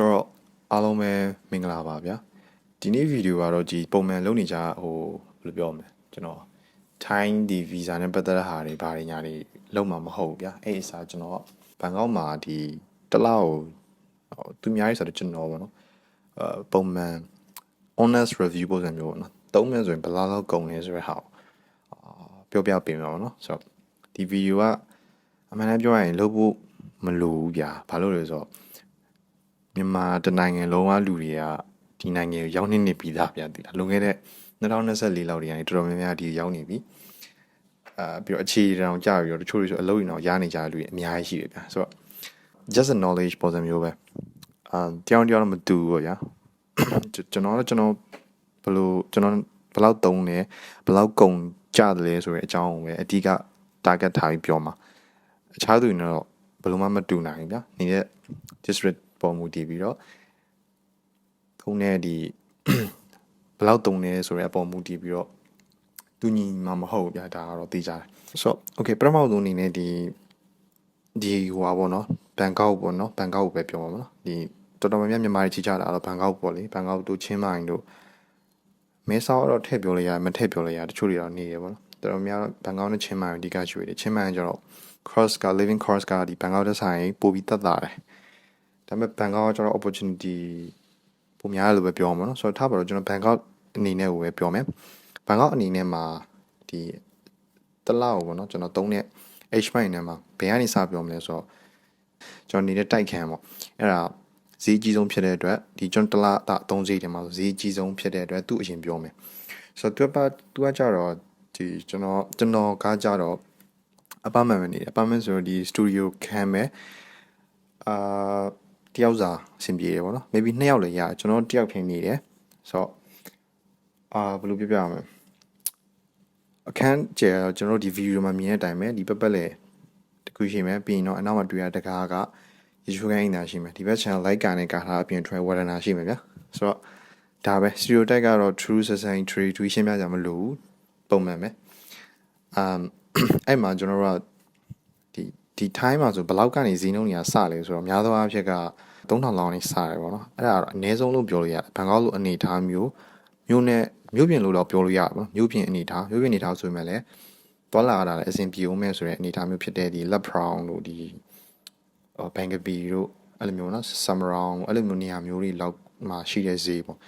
ဆိုတော့အားလုံးပဲမင်္ဂလာပါဗျာဒီနေ့ဗီဒီယိုကတော့ဒီပုံမှန်လုပ်နေကြဟိုဘယ်လိုပြောမလဲကျွန်တော် time ဒီ visa နဲ့ပတ်သက်တဲ့ဟာတွေဘာတွေညာတွေလုံးမှာမဟုတ်ဘူးဗျာအဲ့အစားကျွန်တော်ဘန်ကောက်မှာဒီတစ်လောက်ဟိုသူများရေးဆိုတော့ကျွန်တော်ပေါ့နော်အဲပုံမှန် honest review ပုံစံမျိုးပေါ့နော်သုံးမယ်ဆိုရင်ဘယ်လောက်လောက်ကုန်လဲဆိုတဲ့ဟာကိုအာပြောပြပေးမှာပေါ့နော်ဆိုတော့ဒီဗီဒီယိုကအမှန်တမ်းပြောရရင်လုပ်ဖို့မလိုဘူးဗျာဘာလို့လဲဆိုတော့ မြန်မာတနိုင်ငံလုံးကလူတွေကဒီနိုင်ငံကိုရောက်နေနေပြီးသားဗျာဒီလွန်ခဲ့တဲ့2024လောက်တည်းကနေတော်တော်များများဒီရောက်နေပြီအာပြီးတော့အခြေတောင်ကြာပြီးတော့တချို့တွေဆိုအလုပ်ရင်တော့ရနေကြတဲ့လူတွေအများကြီးရှိတယ်ဗျာဆိုတော့ just a knowledge ပုံစံမျိုးပဲအာတရားတရားတော့မတူဘူးဗျာကျွန်တော်တော့ကျွန်တော်ဘယ်လိုကျွန်တော်ဘယ်လောက်တုံးလဲဘယ်လောက်ကုန်ကြတယ်လဲဆိုတဲ့အကြောင်းကိုပဲအဓိက target ထားပြီးပြောမှာအခြားသူတွေတော့ဘယ်လိုမှမတူနိုင်ဘူးဗျာနေတဲ့ district ပေါ်မူတည်ပြီးတော့ခုံးတဲ့ဒီဘယ်လောက်တုံနေဆိုတဲ့အပေါ်မူတည်ပြီးတော့သူညီမှာမဟုတ်ဘူးဗျာဒါကတော့သိကြတယ်ဆိုတော့ okay ပထမဆုံးအနေနဲ့ဒီဒီဟိုပါပေါ့နော်ဘန်ကောက်ပေါ့နော်ဘန်ကောက်ကိုပဲပြောပါမလားဒီတော်တော်များများမြန်မာတွေချီကြတာတော့ဘန်ကောက်ပေါ့လေဘန်ကောက်တို့ချင်းမိုင်တို့မဲဆောက်တော့ထည့်ပြောလို့ရတယ်မထည့်ပြောလို့ရတယ်တချို့တွေတော့နေရပေါ့နော်တော်တော်များဘန်ကောက်နဲ့ချင်းမိုင်ကိုအဓိကရွှေ့တယ်ချင်းမိုင်ကျတော့ cross က living cross ကဒီဘန်ကောက်တဲ့ဆိုင်ပို့ပြီးတက်တာတယ် ဒါပေမဲ့ဘန်ကောက်ကကျတော့ opportunity ပုံများတယ်လို့ပဲပြောမှာနော်ဆိုတော့ထားပါတော့ကျွန်တော်ဘန်ကောက်အနေနဲ့ကိုပဲပြောမယ်ဘန်ကောက်အနေနဲ့မှာဒီတလောက်ပေါ့နော်ကျွန်တော်သုံးတဲ့ H point နဲ့မှာဘယ်ကနေစပြောမလဲဆိုတော့ကျွန်တော်နေတဲ့တိုက်ခန်းပေါ့အဲ့ဒါဈေးကြီးဆုံးဖြစ်တဲ့အတွက်ဒီကျွန်တော်တလားအသုံးဈေးတယ်မှာဈေးကြီးဆုံးဖြစ်တဲ့အတွက်သူ့အရင်ပြောမယ်ဆိုတော့သူကသူကကြတော့ဒီကျွန်တော်ကျွန်တော်ကားကြတော့ apartment ပဲနေတယ် apartment ဆိုတော့ဒီ studio ခံမယ်အာ တယောက်စာအဆင်ပြေတယ်ပေါ့နော် maybe နှစ်ယောက်လည်းရတယ်ကျွန်တော်တယောက်ထင်းနေတယ်ဆိုတော့အာဘယ်လိုပြပြရမလဲအခန်းကျယ်တော့ကျွန်တော်တို့ဒီ video မှာမြင်တဲ့အတိုင်းပဲဒီပက်ပက်လေတခုရှိမယ်ပြီးရင်တော့အနောက်မှာတွေ့ရတဲ့တကားကရေချိုးကိုင်းနေတာရှိမယ်ဒီဘက် channel like ကနေကာထားအပြင် try ဝရနာရှိမယ်ဗျာဆိုတော့ဒါပဲ stereotype ကတော့ true society tree တူရှင်းပြကြမလို့ပုံမှန်ပဲ um အဲ့မှာကျွန်တော်တို့က ဒီဒီ time မှာဆိုဘယ်လောက်ကနေဈေးနှုန်းတွေကစလဲဆိုတော့များသောအားဖြင့်က3000လောက်နေစတယ်ပေါ့နော်အဲ့ဒါကတော့အနည်းဆုံးလို့ပြောလို့ရတယ်ဘန်ကောက်လိုအနေထားမျိုးမျိုးနဲ့မျိုးပြင်လို့တော့ပြောလို့ရတယ်ပေါ့မျိုးပြင်အနေထားမျိုးပြင်အနေထားဆိုပေမဲ့လည်းသွားလာရတာလည်းအဆင်ပြေအောင်မဲ့ဆိုတဲ့အနေထားမျိုးဖြစ်တဲ့ဒီ lap round တို့ဒီဘန်ကဘီတို့အဲ့လိုမျိုးနော် summer round အဲ့လိုမျိုးနေရာမျိုးတွေလောက်မှရှိတဲ့ဈေးပေါ့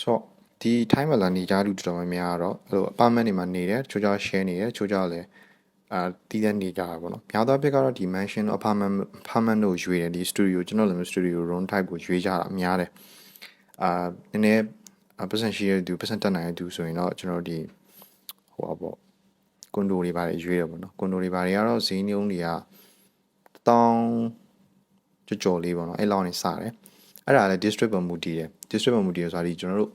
ဆိုတော့ဒီ time မှာလာနေကြလူတော်တော်များများကတော့အဲ့လို apartment တွေမှာနေတယ်ချိုးချော share နေတယ်ချိုးချောလည်း အာတည်တဲ့နေကြတာပေါ့နော်များသောအားဖြင့်ကတော့ဒီ mansion apartment apartment တို့ရွေးတယ်ဒီ studio ကျွန်တော်လည်း studio room type ကိုရွေးကြတာများတယ်အာနည်းနည်းပတ်စံရှိရတူပတ်စံတက်နိုင်ရတူဆိုရင်တော့ကျွန်တော်ဒီဟိုပါပေါ့ကွန်ဒိုတွေပါတယ်ရွေးတယ်ပေါ့နော်ကွန်ဒိုတွေပါတယ်ကတော့ဈေးနှုန်းတွေကတောင်းကြော်ကြော်လေးပေါ့နော်အဲ့လောက်နေစတယ်အဲ့ဒါလည်း district ပေါ်မူတည်တယ် district ပေါ်မူတည်ရဆိုတာဒီကျွန်တော်တို့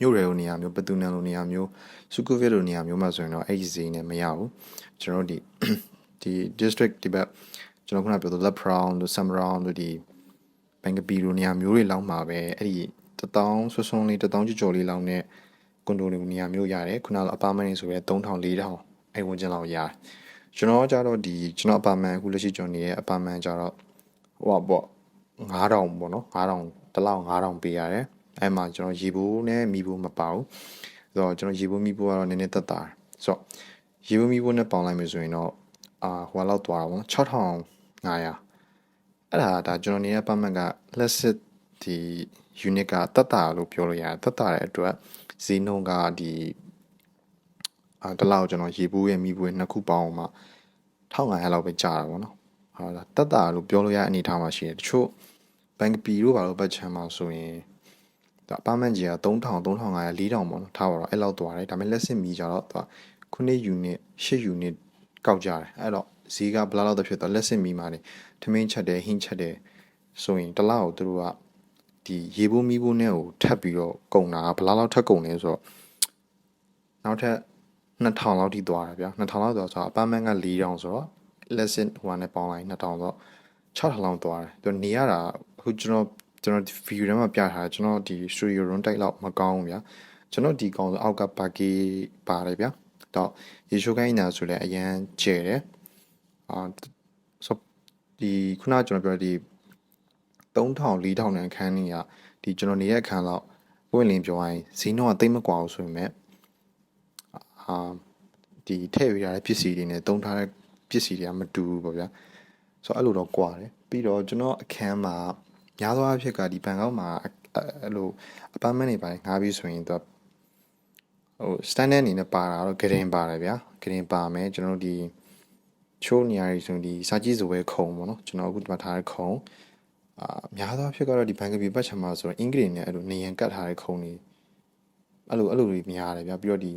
မြို့တွေလိုနေရာမျိုးပတူနန်လိုနေရာမျိုးစုကူဗစ်လိုနေရာမျိုးမှာဆိုရင်တော့အဲ့ဒီဈေးနဲ့မရဘူး ကျွန်တော်တို့ဒီဒီ district ဒီဘက်ကျွန်တော်ခုနပြောတဲ့ left round တို့ sum round တို့ဒီဘန်ကပီလိုနေရာမျိုးတွေလောက်မှာပဲအဲ့ဒီတထောင်ဆွဆွန်းလေးတထောင်ကြော်ကြော်လေးလောက်နဲ့ကွန်ဒိုလိုနေရာမျိုးရတယ်ခုနက apartment ဆိုရဲ3000 4000အဲ့ဝင်ကျင်လောက်ရတယ်ကျွန်တော်ကြတော့ဒီကျွန်တော် apartment အခုလက်ရှိကျွန်တော်နေတဲ့ apartment ကြတော့ဟိုပေါ့9000ပေါ့နော်9000တလောက်9000ပေးရတယ်အဲ့မှာကျွန်တော်ရေဘူးနဲ့မီဘူးမပါဘူးဆိုတော့ကျွန်တော်ရေဘူးမီဘူးကတော့နည်းနည်းတက်တာဆိုတော့ ရေဘူးမီဘူးနဲ့ပေါင်းလိုက်မယ်ဆိုရင်တော့အာဟိုလောက်သွားတာပေါ့6500အဲ့ဒါဒါကျွန်တော်နေတဲ့ပတ်မန်က let's sit ဒီ unit ကတက်တာလို့ပြောလို့ရတယ်တက်တာတဲ့အတွက်ဈေးနှုန်းကဒီအာတလောက်ကျွန်တော်ရေဘူးရဲ့မီဘူးရဲ့နှစ်ခုပေါင်းမှ1500လောက်ပဲကြာတာပေါ့နော်ဟာတက်တာလို့ပြောလို့ရအနေထားမှာရှိတယ်တချို့ဘန်ကပီတို့ဘာလို့ဘတ်ချမ်းမှာဆိုရင်ဒါအပမန်ကြီးက3000 3500 4000ပေါ့နော်ထားပါတော့အဲ့လောက်သွားတယ်ဒါပေမဲ့လက်စစ်မီကြတော့သူက 9 unit 10 unit ကောက်ကြတယ်အဲ့တော့ဈေးကဘယ်လောက်တော့ဖြစ်သွားလက်စစ်မီမှာနေထမင်းချက်တယ်ဟင်းချက်တယ်ဆိုရင်တစ်လောက်ကိုသူတို့ကဒီရေဘူးမီဘူးနဲ့ကိုထပ်ပြီးတော့ကုန်တာဘယ်လောက်လောက်ထပ်ကုန်လဲဆိုတော့နောက်ထပ်2000လောက်ထိသွားတယ်ဗျာ2000လောက်သွားဆိုတော့အပမန်က4000ဆိုတော့ lesson 1နဲ့ပေါင်းလိုက်2000ဆိုတော့6000လောက်သွားတယ်သူနေရတာအခုကျွန်တော်ကျွန်တော်ဒီ view ထဲမှာပြထားကျွန်တော်ဒီ studio room တိုက်လောက်မကောင်းဘူးဗျာကျွန်တော်ဒီကောင်ဆိုအောက်ကဘာကီပါတယ်ဗျာ တော့ရေချိုးကိုင်းနေတာဆိုလဲအရန်ကျဲတယ်အာဆိုဒီခုနကျွန်တော်ပြောဒီ3000 4000တန်အခန်းကြီးကဒီကျွန်တော်နေတဲ့အခန်းလောက်ပွင့်လင်းပြောရရင်ဈေးနှုန်းကတိတ်မကွာဘူးဆိုပေမဲ့အာဒီထည့်ပေးရတဲ့ပစ္စည်းတွေနဲ့တုံးထားတဲ့ပစ္စည်းတွေကမတူဘူးပေါ့ဗျာဆိုတော့အဲ့လိုတော့ကွာတယ်ပြီးတော့ကျွန်တော်အခန်းမှာများသောအားဖြင့်ကဒီဘန်ကောက်မှာအဲ့လိုအပန်းမန်းနေပါတယ်ငားပြီးဆိုရင်တော့ ဟို standard အနေနဲ့ပါတာတော့ဂရင်ပါတယ်ဗျာဂရင်ပါမယ်ကျွန်တော်တို့ဒီချိုးနေရာကြီးဆိုရင်ဒီစာကြည့်စပွဲခုံပေါ့နော်ကျွန်တော်အခုဒီမှာထားတဲ့ခုံအာများသောအားဖြင့်ကတော့ဒီဘန်ကပီပတ်ချင်မှာဆိုတော့အင်္ဂလိပ်နဲ့အဲ့လိုနေရန်ကတ်ထားတဲ့ခုံတွေအဲ့လိုအဲ့လိုတွေများတယ်ဗျာပြီးတော့ဒီ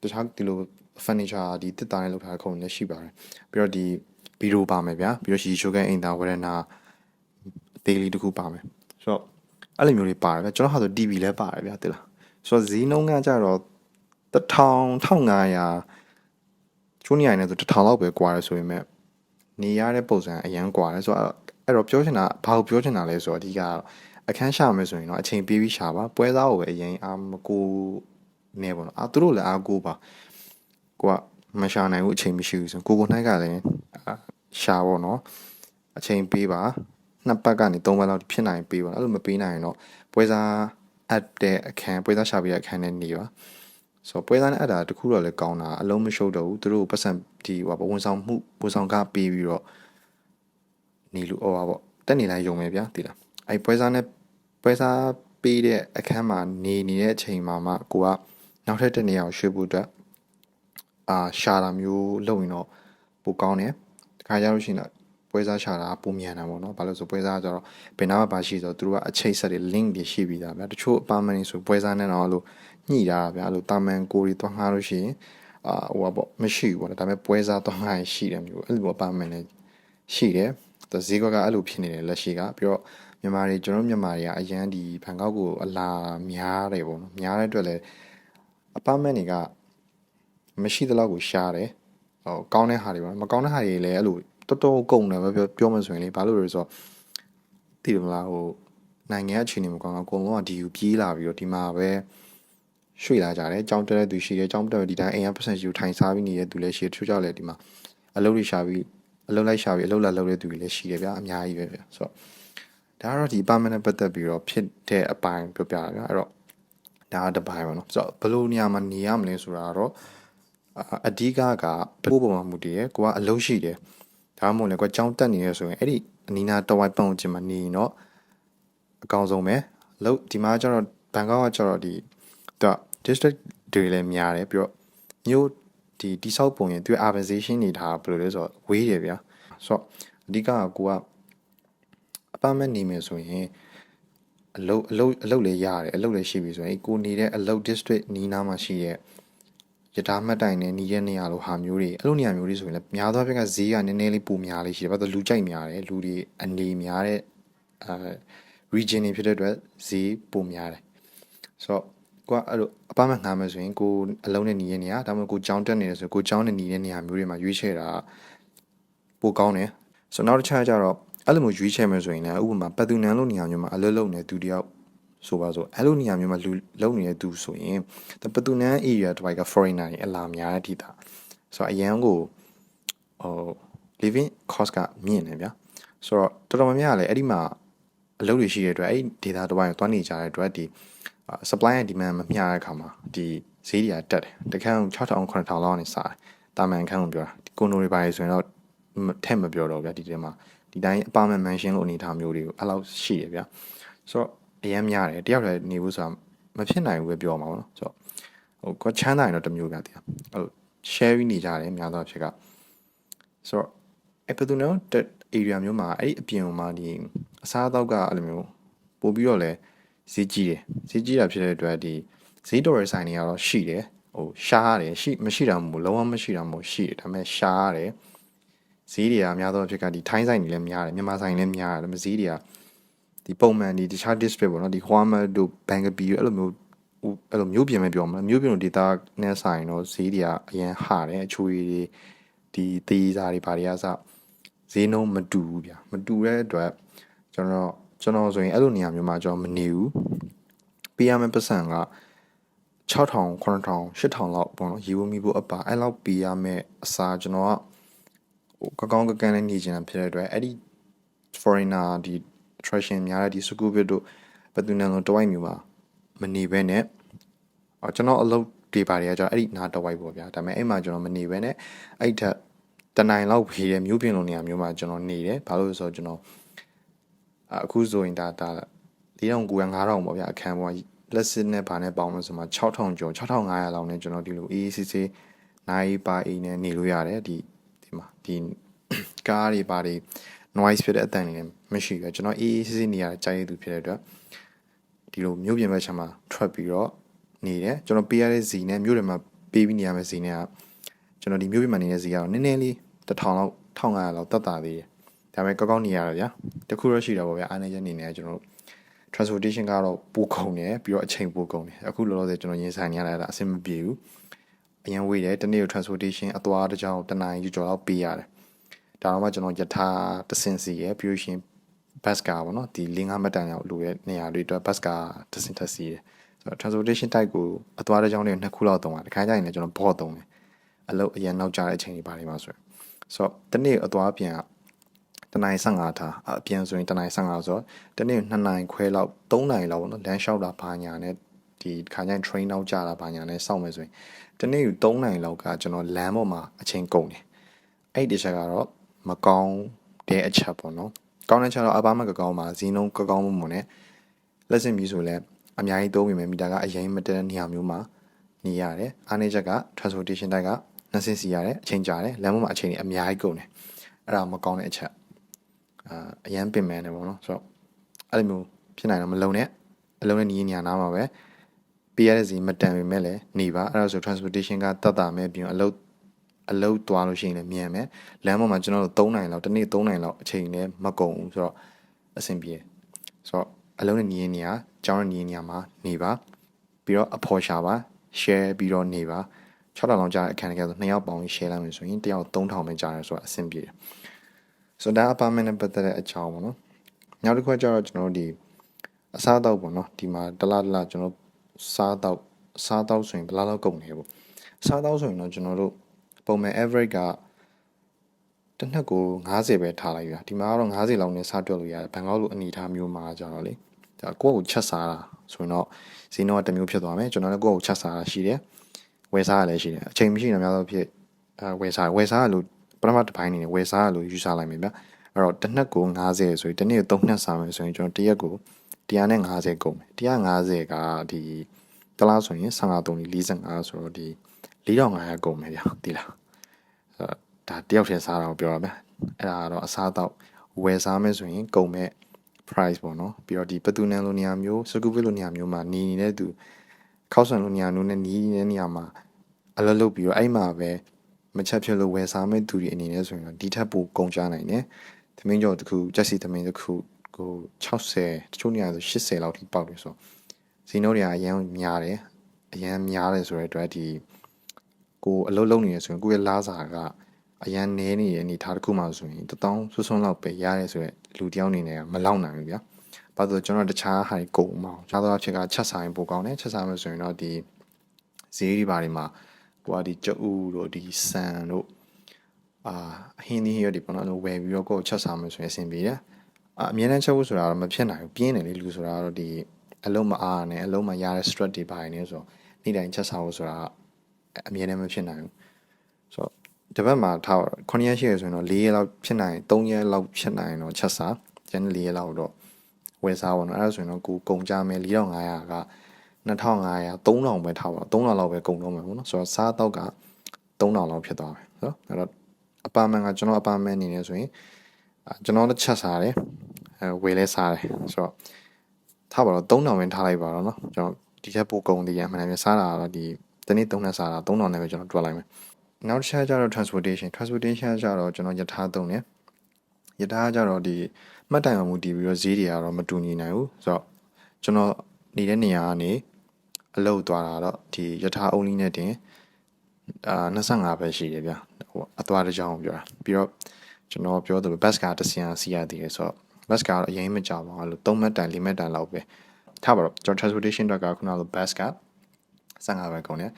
တခြားဒီလို furniture ဒီတစ်သားနဲ့လုပ်ထားတဲ့ခုံတွေလည်းရှိပါတယ်ပြီးတော့ဒီဗီဒီယိုပါမယ်ဗျာပြီးတော့ရှိချိုးကန်အိမ်သားဝရဏအသေးလေးတစ်ခုပါမယ်ဆိုတော့အဲ့လိုမျိုးတွေပါတယ်ဗျာကျွန်တော်ဟာဆို TV လည်းပါတယ်ဗျာတိလားဆိုတော့ဈေးနှုန်းကကြတော့ 1000 1500ချိုးနေရနေဆို1000လောက်ပဲကွာရဆိုပေမဲ့နေရတဲ့ပုံစံအရန်ကွာတယ်ဆိုတော့အဲ့တော့ပြောချင်တာဘာကိုပြောချင်တာလဲဆိုတော့အဓိကအခန်းရှာမယ်ဆိုရင်တော့အချိန်ပေးပြီးရှာပါပွဲသားကိုပဲအရင်အာမကိုနေပေါ့နော်အာသူတို့လည်းအာကိုပါကိုကမရှာနိုင်ဘူးအချိန်မရှိဘူးဆိုကိုကိုနှိုက်ကလည်းရှာပေါ့နော်အချိန်ပေးပါနှစ်ပတ်ကနေသုံးပတ်လောက်ဖြစ်နိုင်ပေးပါအဲ့လိုမပေးနိုင်ရင်တော့ပွဲစားအပ်တဲ့အခန်းပွဲစားရှာပေးတဲ့အခန်းနဲ့နေပါ ဆိုတော့ပွဲစားနဲ့အပ်တာတခုတော့လည်းကောင်းတာအလုံးမရှုပ်တော့ဘူးသူတို့ပတ်စံဒီဟိုပါဝန်ဆောင်မှုဝန်ဆောင်ကပေးပြီးတော့နေလို့ဟောပါပေါ့တက်နေလိုက်ယုံမယ်ဗျာသိလားအဲ့ပွဲစားနဲ့ပွဲစားပေးတဲ့အခန်းမှာနေနေတဲ့အချိန်မှာမှကိုကနောက်ထပ်တစ်နေရာကိုရွှေ့ဖို့အတွက်အာရှာတာမျိုးလုပ်ရင်တော့ပိုကောင်းတယ်တခါကြလို့ရှိရင်တော့ပွဲစားရှာတာပုံမြန်တာပေါ့နော်ဘာလို့ဆိုပွဲစားကကျတော့ဘယ်နာမှပါရှိဆိုတော့သူတို့ကအချိတ်ဆက်တွေ link တွေရှိပြီးသားဗျာတချို့အပါမန်ဆိုပွဲစားနဲ့တော့အဲ့လို ညှိတာဗျာအဲ့လိုတာမန်ကိုတွေသွားငှားလို့ရှိရင်အာဟိုပါပေါ့မရှိဘူးပေါ့ဒါပေမဲ့ပွဲစားသွားငှားရင်ရှိတယ်မျိုးအဲ့လိုအပါမန်လည်းရှိတယ်သူဈေးကွက်ကအဲ့လိုဖြစ်နေတယ်လက်ရှိကပြီးတော့မြန်မာတွေကျွန်တော်မြန်မာတွေကအရန်ဒီဘန်ကောက်ကိုအလာများတယ်ပေါ့နော်များတဲ့အတွက်လည်းအပါမန်တွေကမရှိသလောက်ကိုရှားတယ်ဟိုကောင်းတဲ့ဟာတွေပါမကောင်းတဲ့ဟာတွေလည်းအဲ့လိုတော်တော်ကုန်တယ်ပဲပြောပြောမှဆိုရင်လေဘာလို့လဲဆိုတော့သိတယ်မလားဟိုနိုင်ငံအခြေအနေမကောင်းတော့အကုန်လုံးကဒီယူပြေးလာပြီးတော့ဒီမှာပဲ ရွှေ့လာကြတယ်ကြောင်းတက်တဲ့သူရှိတယ်ကြောင်းတက်ဒီတိုင်းအိမ်ကပတ်စံယူထိုင်စားပြီးနေတဲ့သူလည်းရှိတယ်တချို့ကြောက်လည်းဒီမှာအလုပ်တွေရှာပြီးအလုပ်လိုက်ရှာပြီးအလုပ်လာလုပ်တဲ့သူတွေလည်းရှိတယ်ဗျာအများကြီးပဲဗျာဆိုတော့ဒါကတော့ဒီ permanent ပတ်သက်ပြီးတော့ဖြစ်တဲ့အပိုင်းပြောပြတာဗျာအဲ့တော့ဒါကတစ်ပိုင်းပါနော်ဆိုတော့ဘယ်လိုနေရာမှာနေရမလဲဆိုတာကတော့အဓိကကဘိုးပုံမှန်မှုတည်ရယ်ကိုကအလုပ်ရှိတယ်ဒါမှမဟုတ်လည်းကွာကြောင်းတက်နေရဆိုရင်အဲ့ဒီအနီးနားတဝိုက်ပတ်ဝန်းကျင်မှာနေရင်တော့အကောင်းဆုံးပဲလို့ဒီမှာကျတော့ဘန်ကောက်ကကျတော့ဒီသူက district တွေလည်းများတယ်ပြီးတော့မြို့ဒီတိဆောက်ပုံရင်သူ urbanization နေထားဘယ်လိုလဲဆိုတော့ဝေးတယ်ဗျာဆိုတော့အဓိကကကိုကအပမတ်နေမယ်ဆိုရင်အလုတ်အလုတ်အလုတ်လည်းရတယ်အလုတ်လည်းရှိပြီဆိုရင်ကိုနေတဲ့အလုတ် district နီးနားမှာရှိတဲ့ရထားမှတ်တိုင်နဲ့နီးတဲ့နေရာလိုဟာမျိုးတွေအဲ့လိုနေရာမျိုးတွေဆိုရင်လည်းများသောအားဖြင့်ကဈေးကနည်းနည်းလေးပိုများလေးရှိတယ်ဘာလို့လူကြိုက်များတယ်လူတွေအနေများတဲ့အဲ region တွေဖြစ်တဲ့အတွက်ဈေးပိုများတယ်ဆိုတော့ ကိုကအဲ့လိုအပမငှားမယ်ဆိုရင်ကိုအလုံးနဲ့ညီရဲ့နေရာဒါမှမဟုတ်ကိုကြောင်းတက်နေတယ်ဆိုကိုကြောင်းနဲ့ညီတဲ့နေရာမျိုးတွေမှာရွေးချယ်တာပိုကောင်းတယ်ဆိုတော့နောက်တစ်ချက်ကျတော့အဲ့လိုမျိုးရွေးချယ်မယ်ဆိုရင်လည်းဥပမာပတ်သူနန်လို့နေရာမျိုးမှာအလုပ်လုပ်နေသူတယောက်ဆိုပါဆိုအဲ့လိုနေရာမျိုးမှာလူလုံနေတဲ့သူဆိုရင်ပတူနန် area တစ်ပိုက်က foreigner တွေအလာများတဲ့ဒေသဆိုတော့အရန်ကိုဟို living cost ကမြင့်နေဗျာဆိုတော့တော်တော်များများလည်းအဲ့ဒီမှာအလုပ်တွေရှိတဲ့အတွက်အဲ့ဒီ data တစ်ပိုင်းကိုတွန်းနေကြတဲ့အတွက်ဒီ supply and demand မမျှတဲ့အခါမှာဒီဈေးတွေကတက်တယ်တခန်း6000 9000လောက်နေစားတယ်တာမန်ခန်းကိုပြောတာဒီကွန်ဒိုတွေပါတယ်ဆိုရင်တော့ထက်မပြောတော့ဗျာဒီထဲမှာဒီတိုင်းအပါမန်မန်ရှင်းလို့အနေထားမျိုးတွေကိုအဲ့လောက်ရှိတယ်ဗျာဆိုတော့အရင်များတယ်တယောက်တည်းနေဘူးဆိုတာမဖြစ်နိုင်ဘူးပဲပြောမှာပေါ့နော်ဆိုတော့ဟိုကိုချမ်းသာရင်တော့တစ်မျိုးပြတရားအဲ့လို share နေကြတယ်များသောအဖြစ်ကဆိုတော့အဲ့ဘယ်သူနော် area မျိုးမှာအဲ့ဒီအပြင်မှာဒီအစားအသောက်ကအဲ့လိုမျိုးပို့ပြီးတော့လဲ ဈေးကြီးတယ်ဈေးကြီးတာဖြစ်တဲ့အတွက်ဒီဈေးတော်ရဆိုင်တွေကတော့ရှိတယ်ဟိုရှားရတယ်ရှိမရှိတာမဟုတ်လုံးဝမရှိတာမဟုတ်ရှိတယ်ဒါပေမဲ့ရှားရတယ်ဈေးတွေကအများသောအဖြစ်ကဒီထိုင်းဆိုင်တွေလည်းများတယ်မြန်မာဆိုင်လည်းများတယ်ဒါပေမဲ့ဈေးတွေကဒီပုံမှန်ဒီတခြား district ပေါ့နော်ဒီဟွာမတို့ဘန်ကပီအဲ့လိုမျိုးအဲ့လိုမျိုးပြင်ပဲပြောမှာမျိုးပြင်တို့ဒေတာနဲ့ဆိုင်တော့ဈေးတွေကအရင်ဟတယ်အချွေတွေဒီသေးစားတွေဘာတွေကစဈေးနှုန်းမတူဘူးဗျာမတူတဲ့အတွက်ကျွန်တော် ကျွန်တော်ဆိုရင်အဲ့လိုနေရာမျိုးမှာကျွန်တော်မနေဘူးပေးရမယ့်ပတ်စံက6000 9000 8000လောက်ပေါ့နော်ရေဝမီဖို့အပါအဲ့လောက်ပေးရမယ့်အစားကျွန်တော်ကဟိုကကောင်းကကန်နဲ့နေချင်တာဖြစ်တဲ့အတွက်အဲ့ဒီ foreigner ဒီ attraction များတဲ့ဒီ school bit တို့ဘယ်သူနဲ့လုံးတဝိုက်မျိုးမှာမနေဘဲနဲ့အော်ကျွန်တော်အလုပ်တွေပါတယ်ကျွန်တော်အဲ့ဒီနားတဝိုက်ပေါ့ဗျာဒါပေမဲ့အဲ့မှာကျွန်တော်မနေဘဲနဲ့အဲ့ထက်တနိုင်လောက်ဖေးတဲ့မျိုးပြင်လိုနေရာမျိုးမှာကျွန်တော်နေတယ်ဘာလို့လဲဆိုတော့ကျွန်တော် အခုဆိုရင်ဒါဒါ4900 5000ပေါ့ဗျာအခန်းပေါ်လက်စစ်နဲ့ဗာနဲ့ပေါင်းလို့ဆိုမှ6000ကျော်6500လောက်နဲ့ကျွန်တော်ဒီလို AACC နိုင်ပါအိနဲ့နေလို့ရတယ်ဒီဒီမှာဒီကားတွေပါတွေ noise ဖြစ်တဲ့အတန်တွေလည်းမရှိဘူးကျွန်တော် AACC နေရာကြိုက်ရသူဖြစ်တဲ့အတွက်ဒီလိုမျိုးပြင်ဘက်ချက်မှာထွက်ပြီးတော့နေတယ်ကျွန်တော်ပေးရတဲ့ဇီနဲ့မျိုးတွေမှာပေးပြီးနေရမယ့်ဇီနဲ့ကကျွန်တော်ဒီမျိုးပြင်မှာနေတဲ့ဇီကတော့နည်းနည်းလေး1000လောက်1500လောက်တက်တာသေးတယ် ဒါပေမဲ့ကောက်ကောက်နေရတာဗျာတခုတော့ရှိတာပေါ့ဗျာအားနေချက်နေနေကျွန်တော်တို့ transportation ကတော့ပိုကုန်တယ်ပြီးတော့အချိန်ပိုကုန်တယ်အခုလောလောဆယ်ကျွန်တော်ရင်ဆိုင်နေရတာအဆင်မပြေဘူးအရင်ဝေးတယ်တနေ့ကို transportation အသွားတစ်ကြောင်တနိုင်ယူကျော်လောက်ပေးရတယ်ဒါတော့မှကျွန်တော်ယထာတဆင်စီရပြီးလို့ရှိရင် bus ကားပေါ့နော်ဒီ၄၅မတန်ရောက်လိုရဲ့နေရာတွေအတွက် bus ကားတဆင်ထက်စီတယ်ဆိုတော့ transportation type ကိုအသွားတစ်ကြောင်တွေနှစ်ခုလောက်သုံးတာတခါကျရင်လည်းကျွန်တော်ဘော့သုံးတယ်အလုပ်အရင်နောက်ကျတဲ့အချိန်တွေပါတယ်မှာဆိုရင်ဆိုတော့တနေ့အသွားပြန်က တနိုင်15ထားအပြန်ဆိုရင်တနိုင်15ဆိုတော့တနေ့2နိုင်ခွဲလောက်3နိုင်လောက်ပေါ့နော်လမ်းလျှောက်တာဘာညာနဲ့ဒီခါကျရင် train နောက်ကြတာဘာညာနဲ့စောင့်မယ်ဆိုရင်တနေ့ယူ3နိုင်လောက်ကကျွန်တော်လမ်းပေါ်မှာအချိန်ကုန်တယ်အဲ့ဒီတစ်ချက်ကတော့မကောင်းတဲ့အချက်ပေါ့နော်ကောင်းတဲ့ချက်တော့အဘာမကကောင်းပါဇီးနှုံးကကောင်းမှုမွန်နဲ့လက်စင်ပြီးဆိုလဲအများကြီးသုံးမိမယ်မီတာကအရင်မတက်တဲ့နေရာမျိုးမှာနေရတယ်အားနည်းချက်က transportation တိုက်ကနှစ်ဆင်းစီရတယ်အချိန်ကြာတယ်လမ်းပေါ်မှာအချိန်ကြီးအများကြီးကုန်တယ်အဲ့ဒါမကောင်းတဲ့အချက် အာအရန်ပင်မယ်နေပေါ့နော်ဆိုတော့အဲ့လိုမျိုးဖြစ်နိုင်တော့မလုံနဲ့အလုံးနဲ့ညီညာနားမှာပဲပေးရတဲ့စီမတန်ပေမဲ့လည်းနေပါအဲ့ဒါဆို transportation ကတတ်တာမဲ့ပြီးအလုပ်အလုပ်သွားလို့ရှိရင်လည်းမြန်မယ်လမ်းပေါ်မှာကျွန်တော်တို့3နိုင်လောက်တစ်နေ့3နိုင်လောက်အချိန်နဲ့မကုန်ဘူးဆိုတော့အဆင်ပြေဆိုတော့အလုံးနဲ့ညီညာညာကျောင်းနဲ့ညီညာမှာနေပါပြီးတော့အဖော်ရှာပါ share ပြီးတော့နေပါ6000လောက်ကြာတဲ့အခန်းတကယ်ဆို2ယောက်ပေါင်း share လိုက်မယ်ဆိုရင်တယောက်3000ပဲကြာတယ်ဆိုတော့အဆင်ပြေတယ် ဆိုတော့ဒါ apartment နဲ့ပတ်သက်တဲ့အကြောင်းပေါ့နော်နောက်တစ်ခုကကျတော့ကျွန်တော်တို့ဒီအစားအသောက်ပေါ့နော်ဒီမှာတလားတလားကျွန်တော်စားတော့စားတော့ဆိုရင်ဘယ်လောက်ကုန်နေပေါ့စားတော့ဆိုရင်တော့ကျွန်တော်တို့ပုံမှန် average ကတစ်နှစ်ကို90ပဲထားလိုက်ပြဒီမှာကတော့90လောက်နဲ့စတွက်လို့ရတယ်ဘန်ကောက်လိုအနေထားမျိုးမှာကျတော့လေဒါကိုယ့်ကိုချက်စားတာဆိုရင်တော့ဈေးနှုန်းကတစ်မျိုးဖြစ်သွားမယ်ကျွန်တော်လည်းကိုယ့်ကိုချက်စားတာရှိတယ်ဝယ်စားရလည်းရှိတယ်အချိန်မရှိရင်အများဆုံးဖြစ်အဲဝယ်စားဝယ်စားလို့ ပထမတစ်ပိုင်းနေနဲ့ဝယ်စားလို့ယူစားလိုက်မယ်ဗျအဲ့တော့တစ်နှစ်ကို90ဆိုရင်တစ်နေ့ကို3နှစ်စားမယ်ဆိုရင်ကျွန်တော်တစ်ရက်ကို150ကုန်မယ်150ကဒီတလားဆိုရင်55တုံး45ဆိုတော့ဒီ4500ကုန်မယ်ဗျဒီလားဒါတယောက်တည်းစားတာကိုပြောတာဗျအဲ့ဒါကတော့အစားတော့ဝယ်စားမယ်ဆိုရင်ကုန်မဲ့ price ပေါ့နော်ပြီးတော့ဒီပတူနန်လိုနေရာမျိုးစကူဗစ်လိုနေရာမျိုးမှာနေနေတဲ့သူခောက်ဆန်လိုနေရာမျိုးနဲ့နီးနေတဲ့နေရာမှာအလုပ်လုပ်ပြီးတော့အဲ့မှာပဲ မချက်ဖြစ်လို့ဝယ်စားမဲ့သူတွေအနေနဲ့ဆိုရင်တော့ဒီထက်ပိုကုန်ကြနိုင်တယ်သမင်းကြော်တစ်ခုကြက်စီသမင်းတစ်ခုကို60တချို့နေရာဆို80လောက်ထိပေါက်တယ်ဆိုဇီနိုတွေကအရန်များတယ်အရန်များတယ်ဆိုတဲ့အတွက်ဒီကိုအလုပ်လုပ်နေရဆိုရင်ကိုရဲ့လားစာကအရန်နဲနေတဲ့အနေထားတစ်ခုမှဆိုရင်တထောင်ဆွဆွန်းလောက်ပဲရတယ်ဆိုရက်လူတယောက်အနေနဲ့မလောက်နိုင်ဘူးဗျာ။ဘာလို့ကျွန်တော်တခြားဟာကုန်မအောင်။ကြားတော့အဖြစ်ကချက်ဆိုင်ပိုကောင်းတယ်ချက်ဆိုင်လို့ဆိုရင်တော့ဒီဈေးတွေဘာတွေမှာ ဟိုကဒီကျူတို့ဒီဆန်တို့အာအဟင်းသီးရောဒီပေါ့နော်ဝယ်ပြီးတော့ကိုယ်ချက်စားမယ်ဆိုရင်အဆင်ပြေတယ်။အမြဲတမ်းချက်ဖို့ဆိုတာတော့မဖြစ်နိုင်ဘူးပြင်းတယ်လေလူဆိုတာတော့ဒီအလုံးမအားနဲ့အလုံးမရတဲ့ stress တွေပါနေဆိုနေ့တိုင်းချက်စားဖို့ဆိုတာအမြဲတမ်းမဖြစ်နိုင်ဘူး။ဆိုတော့တပတ်မှာထား9ရက်ရှိရဆိုရင်တော့4ရက်လောက်ဖြစ်နိုင်3ရက်လောက်ဖြစ်နိုင်တော့ချက်စားကျန်4ရက်လောက်တော့ဝယ်စားပါတော့အဲ့ဒါဆိုရင်တော့ကိုကုန်ကြမယ်4500က 2500 3000ပဲထားပါ3000လောက်ပဲကုန်တော့မယ်ပေါ့နော်ဆိုတော့စားတော့က3000လောက်ဖြစ်သွားမယ်နော်အဲ့တော့အပါမန်ကကျွန်တော်အပါမန်အနေနဲ့ဆိုရင်ကျွန်တော်လည်းချက်စားတယ်အဲဝယ်လဲစားတယ်ဆိုတော့ထားပါတော့3000ပဲထားလိုက်ပါတော့နော်ကျွန်တော်ဒီချက်ပိုကုန်တည်းရမှန်တယ်စားတာတော့ဒီတနေ့3နဲ့စားတာ3000နဲ့ပဲကျွန်တော်တွက်လိုက်မယ်နောက်တစ်ချက်ကျတော့ transportation transportation ကျတော့ကျွန်တော်ယထာသုံးတယ်ယထာကျတော့ဒီမှတ်တိုင်အောင်မူတည်ပြီးတော့ဈေးတွေကတော့မတူညီနိုင်ဘူးဆိုတော့ကျွန်တော် နေတဲ့နေရာကနေအလုပ်သွားတာတော့ဒီယထာအုံးလေးနဲ့တင်အာ25ပဲရှိတယ်ဗျဟိုအသွားတစ်ကြောင်းပြောတာပြီးတော့ကျွန်တော်ပြောသလို bus ကတစ်စီးစီးရသေးတယ်ဆိုတော့ bus ကတော့အရင်မကြပါဘူးလို့3မှတ်တိုင်4မှတ်တိုင်လောက်ပဲထားပါတော့ကျွန်တော် transportation တော့ကခုနကလို bus က15ပဲကုန်တယ်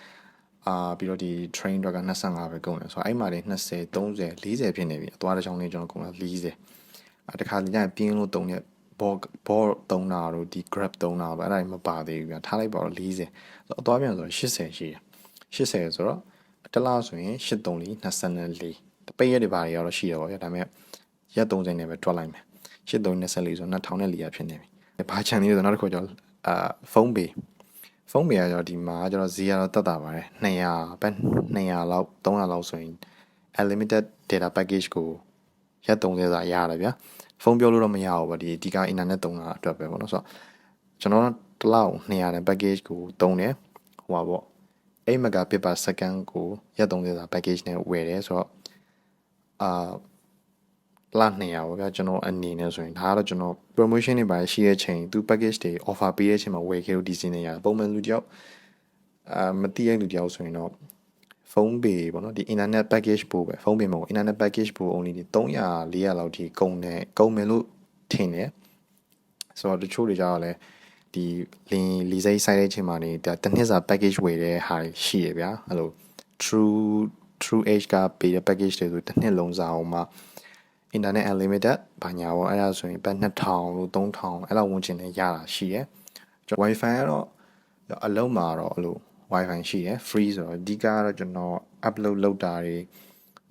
အာပြီးတော့ဒီ train တော့က25ပဲကုန်တယ်ဆိုတော့အဲ့မှာလေ20 30 40ဖြစ်နေပြီအသွားတစ်ချောင်းလေးကျွန်တော်ကုန်တာ40အာတခါညပြင်းလို့တုံတဲ့ ဘဘောဘောတုံးတာတို့ဒီ grab တုံးတာပဲအဲ့ဒါတွေမပါသေးဘူးဗျာထားလိုက်ပါတော့40ဆိုတော့အသွားပြန်ဆိုတော့80ရှိတယ်80ဆိုတော့တစ်လားဆိုရင်83 24တပိတ်ရက်တွေပါတွေကတော့ရှိရပါဗျာဒါပေမဲ့ရက်30နဲ့ပဲတွက်လိုက်မယ်83 24ဆိုတော့2400ဖြစ်နေပြီဘာချန်လေးဆိုတော့နောက်တစ်ခုကျတော့အာဖုန်းပေဖုန်းပေကကျတော့ဒီမှာကျတော့ဈေးကတော့တက်တာပါတယ်200ပဲ200လောက်300လောက်ဆိုရင် unlimited data package ကိုရက်30စာရရတယ်ဗျာ ဖုန်းပြောလို့တော့မရဘူးဗောဒီဒီကအင်တာနက်သုံးတာအတွက်ပဲဗောနော်ဆိုတော့ကျွန်တော်တစ်လောက်200နဲ့ package ကိုသုံးတယ်ဟိုပါဗော8 megabit per second ကိုရက်30စာ package နဲ့ဝယ်တယ်ဆိုတော့အာလာ200ပေါ့ဗျာကျွန်တော်အနေနဲ့ဆိုရင်ဒါကတော့ကျွန်တော် promotion တွေပါရှိတဲ့ချိန်သူ package တွေ offer ပေးတဲ့ချိန်မှာဝယ်ခဲ့လို့ဒီစင်းနေရတယ်ပုံမှန်လူတယောက်အာမတိရလူတယောက်ဆိုရင်တော့ ဖုန်းပေပေါ့နော်ဒီ internet package ပို့ပဲဖုန်းပေမဟုတ် internet package ပို့ only ဒီ300 400လောက်ထိကုန်တယ်ကုန်မယ်လို့ထင်တယ်ဆိုတော့တချို့တွေကြတော့လဲဒီလင်းလီစိတ်ဆိုင်တဲ့အချိန်မှာနေဒါတစ်နှစ်စာ package ဝယ်တဲ့ဟာရှိရဗျာအဲ့လို true true age ကပေးတဲ့ package တွေဆိုတစ်နှစ်လုံးစာအောင်မှာ internet unlimited ဘာညာပေါ့အဲ့ဒါဆိုရင်ပတ်2000လို့3000အဲ့လောက်ဝင်ချင်နေရတာရှိရယ် wifi ကတော့အလုံးမှာတော့အဲ့လို wifi ရှိရယ် free ဆိုတော့အဓိကကတော့ကျွန်တော် upload လုပ်တာတွေတ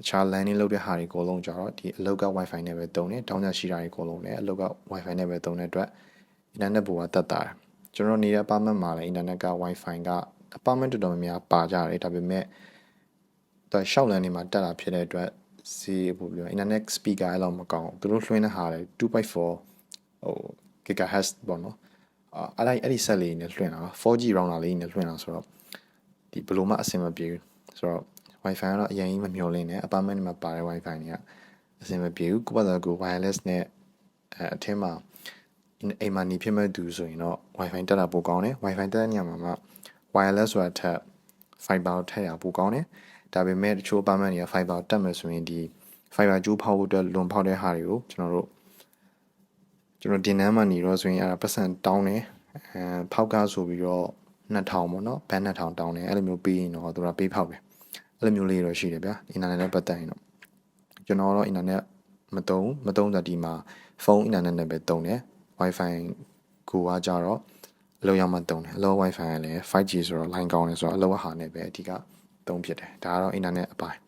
ခြား landing လုပ်တဲ့ဟာတွေအကုန်လုံးကြတော့ဒီအလောက်က wifi နဲ့ပဲတုံးတယ်တောင်းကြရှိတာတွေအကုန်လုံးလည်းအလောက်က wifi နဲ့ပဲတုံးတဲ့အတွက် internet ဘူကတက်တာတယ်ကျွန်တော်နေတဲ့ apartment မှာလည်း internet က wifi က apartment တော်တော်များများပါကြတယ်ဒါပေမဲ့တော့ရှောက်လန်းနေမှာတက်တာဖြစ်တဲ့အတွက်စီဘယ်လိုပြော internet speaker အဲ့လောက်မကောင်းဘူးသူတို့လွှင့်တဲ့ဟာလေ2.4ဟို gigahertz ပေါ့နော်အဲ့ဒါအဲ့ဒီဆက်လေးနဲ့လွှင့်တာ 4G router လေးနဲ့လွှင့်တာဆိုတော့ ဒီဘယ်လိုမှအဆင်မပြေဘူးဆိုတော့ wifi ကတော့အရင်ကြီးမမျှော်လင့်နဲ့ apartment မှာပါတဲ့ wifi တွေကအဆင်မပြေဘူးကိုယ့်ဘာသာကို wireless နဲ့အဲအထင်းမှာအိမ်မှာနေဖြစ်မဲ့သူဆိုရင်တော့ wifi တက်တာပိုကောင်းတယ် wifi တက်တဲ့နေရာမှာမှ wireless ဆိုတာထက် fiber ထည့်ရပိုကောင်းတယ်ဒါပေမဲ့တချို့ apartment တွေက fiber တက်မယ်ဆိုရင်ဒီ fiber ကျိုးဖောက်ဖို့အတွက်လွန်ဖောက်တဲ့ဟာတွေကိုကျွန်တော်တို့ကျွန်တော်ဒီနန်းမှာနေတော့ဆိုရင်အဲ့ဒါပတ်စံတောင်းတယ်အဲဖောက်ကားဆိုပြီးတော့ 2000ပေါ့နော်ဘန်း2000တောင်းတယ်အဲ့လိုမျိုးပေးရင်တော့သူကပေးဖောက်တယ်အဲ့လိုမျိုးလေးတော့ရှိတယ်ဗျာအင်တာနက်နဲ့ပတ်သက်ရင်တော့ကျွန်တော်တော့အင်တာနက်မတုံးမတုံးတဲ့ဒီမှာဖုန်းအင်တာနက်နဲ့ပဲတုံးတယ် wifi ကိုကကြတော့အလောက်ရမှတုံးတယ်အလောက် wifi ကလည်း 5G ဆိုတော့ line ကောင်းတယ်ဆိုတော့အလောက်ဟာနဲ့ပဲအဓိကတုံးဖြစ်တယ်ဒါကတော့အင်တာနက်အပိုင်း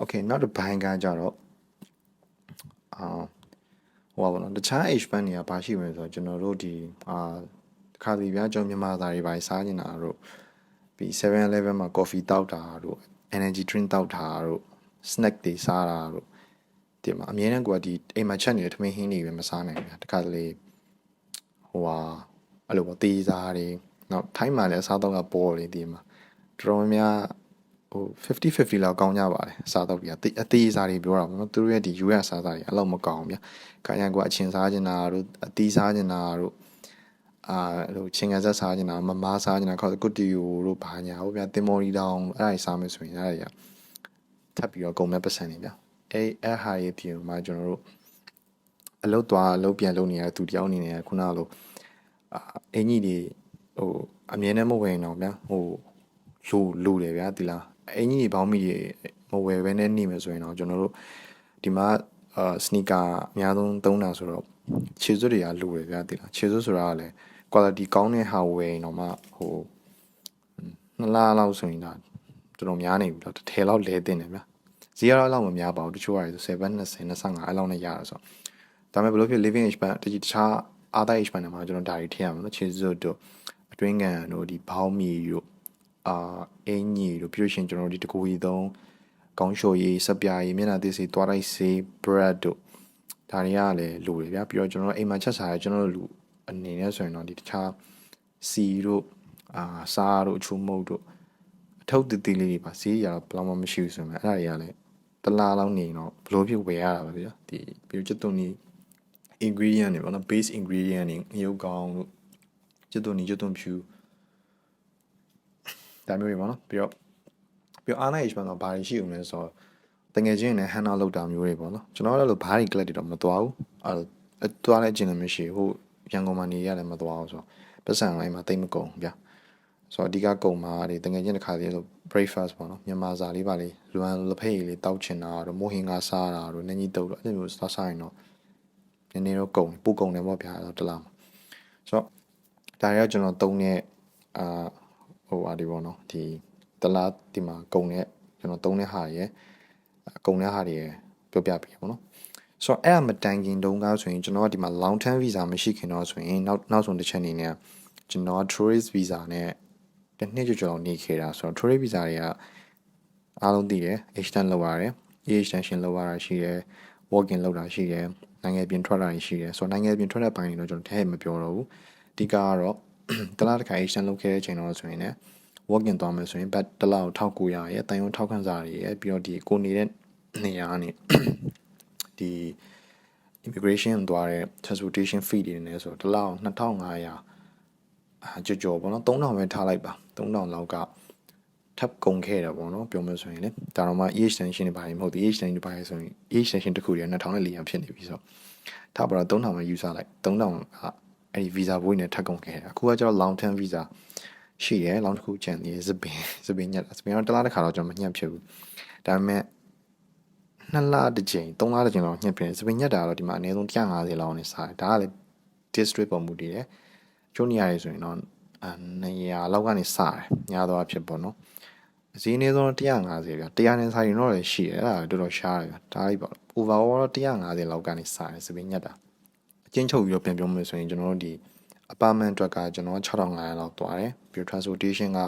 okay နောက်တစ်ပိုင်းကကြတော့အာဟိုပါဘောနော်တခြား H band တွေကဘာရှိမလဲဆိုတော့ကျွန်တော်တို့ဒီအာ ခါစီပြကျွန်တော်မြန်မာသားတွေပါစားနေတာတို့ပြီး 7-Eleven မှာ coffee တောက်တာတို့ energy drink တောက်တာတို့ snack တွေစားတာတို့ဒီမှာအမြဲတမ်းကိုကဒီအိမ်မှာချက်နေတဲ့ထမင်းဟင်းတွေပဲမစားနိုင်ဘူးတခါတလေဟိုဟာအဲ့လိုပေါ့တေးစားတွေနောက်ထိုင်းမှာလည်းအစားတော့ကပေါ်လေဒီမှာတော်တော်များဟို50 50လောက်ကောင်းကြပါတယ်အစားတော့ဒီအသေးစားတွေပြောတာပေါ့နော်သူတို့ရဲ့ဒီ US စားစားတွေအဲ့လောက်မကောင်းဘူးဗျာခါရန်ကအချင်းစားကျင်တာတို့အသီးစားကျင်တာတို့ အာဟိုချင်းငယ်ဆက်စားကျင်တာမမားစားကျင်တာခေါ်ကုတီယိုတို့ဘာညာဟိုဗျာတင်မော်ရီတောင်အဲ့ဒါကြီးစားမယ်ဆိုရင်အဲ့ဒါကြီးထပ်ပြီးတော့ကုန်မဲ့ပတ်စံနေဗျာအဲ့အဲ့ဟာရေးပြင်မှာကျွန်တော်တို့အလုတ်သွားအလုတ်ပြန်လုပ်နေရတဲ့သူတယောက်အနေနဲ့ခုနကလိုအာအင်ကြီးတွေဟိုအမြဲတမ်းမဝင်တော့ဗျာဟိုလူလူတယ်ဗျာဒီလားအင်ကြီးတွေဘောင်းမီတွေမဝယ်ဘဲနဲ့နေမယ်ဆိုရင်တော့ကျွန်တော်တို့ဒီမှာအာစနီကာအများဆုံးသုံးတာဆိုတော့ ခြေစွပ်တွေကလူတယ်ဗျာဒီလားခြေစွပ်ဆိုတာကလည်း quality ကောင်းတဲ့ဟာဝယ်ရင်တော့မှဟိုနှစ်လလောက်ဆိုရင်ဒါတော်တော်များနေပြီတော့တစ်ထည်လောက်လဲတင်တယ်ဗျာဈေးကတော့လောက်မများပါဘူးတချို့ဟာဆို7 20 25အဲ့လောက်နဲ့ရတာဆိုဒါပေမဲ့ဘယ်လိုဖြစ် living age band တကြီးတခြား other age band တွေမှာကျွန်တော်ဒါတွေထည့်ရမှာနော်ခြေစွပ်တို့အတွင်းကန်တို့ဒီဘောင်းမီတို့အာအင်းကြီးတို့ပြီးလို့ရှိရင်ကျွန်တော်တို့ဒီတကူကြီးသုံးကောင်းရှိုရည်စပြားရည်မျက်နှာသစ်စီသွားတိုက်စီ bread တို့ ဒါတွေကလည်းလိုတယ်ဗျာပြီးတော့ကျွန်တော်တို့အိမ်မှာချက်စားရကျွန်တော်တို့လူအနေနဲ့ဆိုရင်တော့ဒီတခြားစီတို့အာစားတို့အချို့မုတ်တို့အထုပ်တည်တည်လေးတွေပါဈေးရတော့ဘယ်မှမရှိဘူးဆိုမှအဲ့ဒါတွေကလည်းတလားလောက်နေတော့ဘလို့ဖြစ်ဝယ်ရတာပဲဗျာဒီပြီးတော့ကျွတ်တုံနီ ingredient တွေပေါ့နော် base ingredient တွေငရုတ်ကောင်းတို့ကျွတ်တုံနီကျွတ်တုံဖြူဒါမျိုးတွေပေါ့နော်ပြီးတော့ပြီးတော့အားနိုင် age မှာတော့ဘာတွေရှိဦးမလဲဆိုတော့ တငယ်ချင်းနဲ့ဟန်နာလောက်တာမျိုးတွေပေါ့နော်ကျွန်တော်လည်းလို့ဘားရီကလပ်တွေတော့မသွားဘူးအဲသွားလဲကျင်လည်းမရှိဘူးရန်ကုန်မှာနေရတယ်မသွားဘူးဆိုတော့ပတ်စံလိုက်မှာတိတ်မကုန်ဗျာဆိုတော့အဓိကကုန်မှာဒီတငယ်ချင်းတစ်ခါတည်းဆို breakfast ပေါ့နော်မြန်မာစာလေးပါလေးလွမ်းလဖိတ်လေးတောက်ချင်တာတို့မိုဟင်ကစားတာတို့နင်းကြီးတုပ်တော့အဲ့လိုမျိုးစားစားရင်တော့နည်းနည်းတော့ကုန်ပိုကုန်တယ်ပေါ့ဗျာအဲ့တော့တစ်လားမှာဆိုတော့ဒါတွေကကျွန်တော်သုံးတဲ့အာဟိုဟာဒီပေါ့နော်ဒီတစ်လားဒီမှာကုန်တဲ့ကျွန်တော်သုံးတဲ့ဟာတွေရယ် ကုန်တဲ့ဟာတွေရယ်ပြောပြပေးပါပေါ့နော်ဆိုတော့အဲ့အမတိုင်ခင်တုန်းကဆိုရင်ကျွန်တော်ကဒီမှာ long term visa မရှိခင်တော့ဆိုရင်နောက်နောက်ဆုံးတစ်ချက်အနေနဲ့ကျွန်တော်က tourist visa နဲ့တစ်နှစ်ကျော်ကျော်နေခဲ့တာဆိုတော့ tourist visa တွေကအားလုံးသိတယ် extend လုပ်ရတယ် extension လုပ်ရတာရှိတယ် walk in လုပ်တာရှိတယ်နိုင်ငံပြင်ထွက်တာရှိတယ်ဆိုတော့နိုင်ငံပြင်ထွက်တဲ့ပိုင်းတွေတော့ကျွန်တော်ထဲမပြောတော့ဘူးအဓိကကတော့တလားတစ်ခါ extend လုပ်ခဲ့တဲ့အချိန်တော့ဆိုရင်လည်း walk in သွားမယ်ဆိုရင် back တစ်လောက်1900ရဲ့တန်ရုံထောက်ခံစာတွေရဲ့ပြီးတော့ဒီကိုနေတဲ့ နေရာကနေဒီ immigration သွားတဲ့ transportation fee တွေနဲ့ဆိုတော့တစ်လောက်2500အာကြော်ကြော်ပေါ့နော်3000ပဲထားလိုက်ပါ3000လောက်ကထပ်ကုန်ခဲ့တာပေါ့နော်ပြောမယ်ဆိုရင်လေဒါတော့မှ age extension တွေပါတယ်မဟုတ်ဘူး age extension တွေပါတယ်ဆိုရင် age extension တစ်ခုတည်း2400ဖြစ်နေပြီဆိုတော့ထားပါတော့3000ပဲယူဆလိုက်3000ကအဲ့ဒီ visa ဘွေးနဲ့ထပ်ကုန်ခဲ့တာအခုကကျတော့ long term visa ရှိတယ် long တစ်ခုကျန်နေစပင်စပင်ညက်စပင်တော့တစ်လားတစ်ခါတော့ကျွန်တော်မညက်ဖြစ်ဘူးဒါပေမဲ့ နှစ်လတစ်ကြိမ်သုံးလတစ်ကြိမ်လောက်ညှက်ပြင်စပင်ညက်တာတော့ဒီမှာအနည်းဆုံး150လောက်နဲ့စားတယ်ဒါကလည်း district ပုံမူတည်တယ်ကျိုးနေရတယ်ဆိုရင်တော့အ200လောက်ကနေစားတယ်ညာတော့ဖြစ်ပေါ့နော်အစည်းအနည်းဆုံး150ပြ100နဲ့စားရင်တော့လည်းရှိတယ်အဲ့ဒါတော်တော်ရှားတယ်ဗျဒါလိုက်ပေါ့ overall တော့150လောက်ကနေစားတယ်စပင်ညက်တာအချင်းချုပ်ပြီးတော့ပြန်ပြောမယ်ဆိုရင်ကျွန်တော်တို့ဒီ apartment အတွက်ကကျွန်တော်6500လောက်သွားတယ်ပြီးတော့ transportation က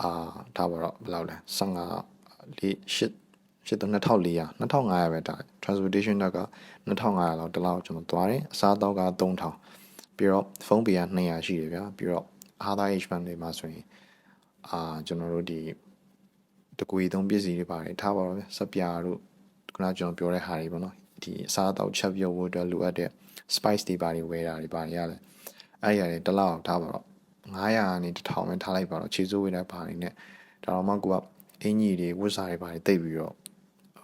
အာဒါပါတော့ဘယ်လောက်လဲ15 လေး8 8400 2500ပဲတာ transportation တော့က2500လောက်တလောက်ကျွန်တော်သွားတယ်အစားအသောက်က3000ပြီးတော့ဖုန်းပေက200ရှိတယ်ဗျာပြီးတော့ other H band တွေမှာဆိုရင်အာကျွန်တော်တို့ဒီတကွေသုံးပစ္စည်းတွေပါတယ်ထားပါတော့ဗျစပြာတို့ခုနကျွန်တော်ပြောတဲ့ဟာတွေပေါ့နော်ဒီအစားအသောက်ချက်ပြုတ်ဖို့အတွက်လိုအပ်တဲ့ spice တွေပါတယ်ဝယ်တာတွေပါတယ်ရတယ်အဲ့ဒီရတယ်တလောက်ထားပါတော့900ကနေ1000ပဲထားလိုက်ပါတော့ခြေစိုးဝယ်တဲ့ဘာတွေနဲ့ဒါတော့မှကိုကအင်ကြီးတွေဝတ်စားတွေပါတယ်တိတ်ပြီးတော့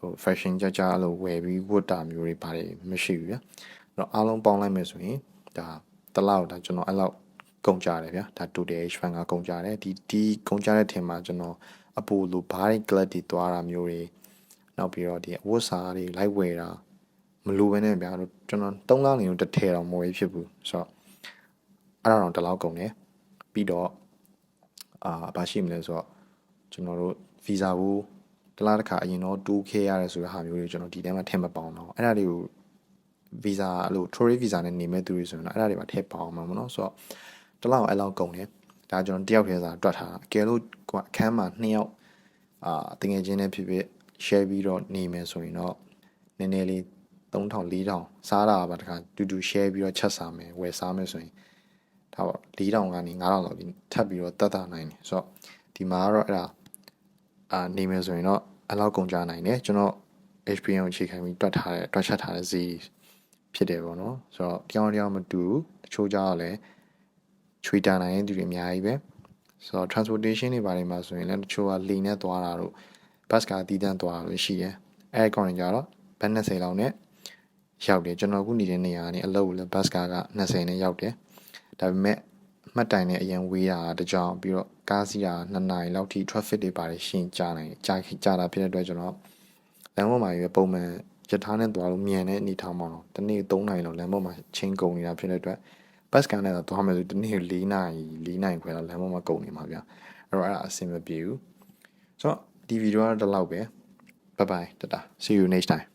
ဟို fashion ကြကြလို့ဝယ်ပြီးဝတ်တာမျိုးတွေပါတယ်မရှိဘူးဗျာအဲ့တော့အားလုံးပေါင်းလိုက်မယ်ဆိုရင်ဒါတလောက်ဒါကျွန်တော်အဲ့လောက်ကုန်ကြတယ်ဗျာဒါ total H fan ကကုန်ကြတယ်ဒီဒီကုန်ကြတဲ့ထင်မှာကျွန်တော်အပိုလိုဘားတွေ glad တွေတွားတာမျိုးတွေနောက်ပြီးတော့ဒီအဝတ်စားတွေလိုက်ဝယ်တာမလိုပဲနဲ့ဗျာကျွန်တော်3လနေတော့တစ်ထည်တော့မဝယ်ဖြစ်ဘူးဆိုတော့အဲ့ဒါတော့တလောက်ကုန်တယ်ပြီးတော့အာဘာရှိမလဲဆိုတော့ကျွန်တော်တို့ visa ဘူး တလားတစ်ခါအရင်တော့ 2k ရတယ်ဆိုတဲ့ဟာမျိုးတွေကျွန်တော်ဒီထဲမှာထည့်မပေါအောင်တော့အဲ့ဒါတွေကို visa အဲ့လို tourist visa နဲ့နေမဲ့သူတွေဆိုရင်တော့အဲ့ဒါတွေပါထည့်ပေါအောင်မှာမနော်ဆိုတော့တလောက်အဲ့လောက်ကုန်တယ်ဒါကျွန်တော်တယောက်တည်းစာတွက်ထားတာအကယ်လို့ကွာအခန်းမှာ2ယောက်အာတငယ်ချင်းနဲ့ဖြစ်ဖြစ် share ပြီးတော့နေမယ်ဆိုရင်တော့နည်းနည်းလေး3000 4000စားတာပါတခါတူတူ share ပြီးတော့ချက်စားမယ်ဝယ်စားမယ်ဆိုရင်ဒါပေါ့4000ကနေ9000လောက်ပြီးထပ်ပြီးတော့တတ်တာနိုင်တယ်ဆိုတော့ဒီမှာကတော့အဲ့ဒါအာနေမယ်ဆိုရင်တော့ အဲ့လောက်ကုန်ကြနိုင်တယ်ကျွန်တော် HPN ကိုအခြေခံပြီးတွက်ထားတဲ့တွက်ချက်ထားတဲ့ဈေးဖြစ်တယ်ပေါ့နော်ဆိုတော့တရားတရားမတူတချို့ကြတော့လည်းချွေတန်နိုင်တဲ့သူတွေအများကြီးပဲဆိုတော့ transportation တွေဘာတွေမှာဆိုရင်လည်းတချို့ကလေနဲ့သွားတာတို့ bus ကားတီးတန်းသွားတာတို့ရှိတယ်အဲကောင်တွေကြတော့ဘတ်20လောက်နဲ့ရောက်တယ်ကျွန်တော်ခုနေတဲ့နေရာကနေအလုပ်လည်း bus ကားက20နဲ့ရောက်တယ်ဒါပေမဲ့မှတ်တိုင်နဲ့အရင်ဝေးတာတကြောင်ပြီးတော့ ကားစီးတာ2နာရီလောက်ထိ traffic တွေပါတယ်ရှင်းကြနိုင်ကြာကြာတာဖြစ်တဲ့အတွက်ကျွန်တော်လမ်းပေါ်မှာရွေးပုံမှန်ရထားနဲ့သွားလို့မြန်တဲ့အနေထားမှာတော့တနေ့3နာရီလောက်လမ်းပေါ်မှာချင်းကုန်နေတာဖြစ်တဲ့အတွက်ဘတ်စကန်နဲ့တော့သွားမယ်ဆိုတနေ့4နာရီ4နာရီခွဲလောက်လမ်းပေါ်မှာကုန်နေမှာဗျအဲ့တော့အဲ့ဒါအဆင်မပြေဘူးဆိုတော့ဒီဗီဒီယိုကတော့ဒီလောက်ပဲ bye bye tata see you next time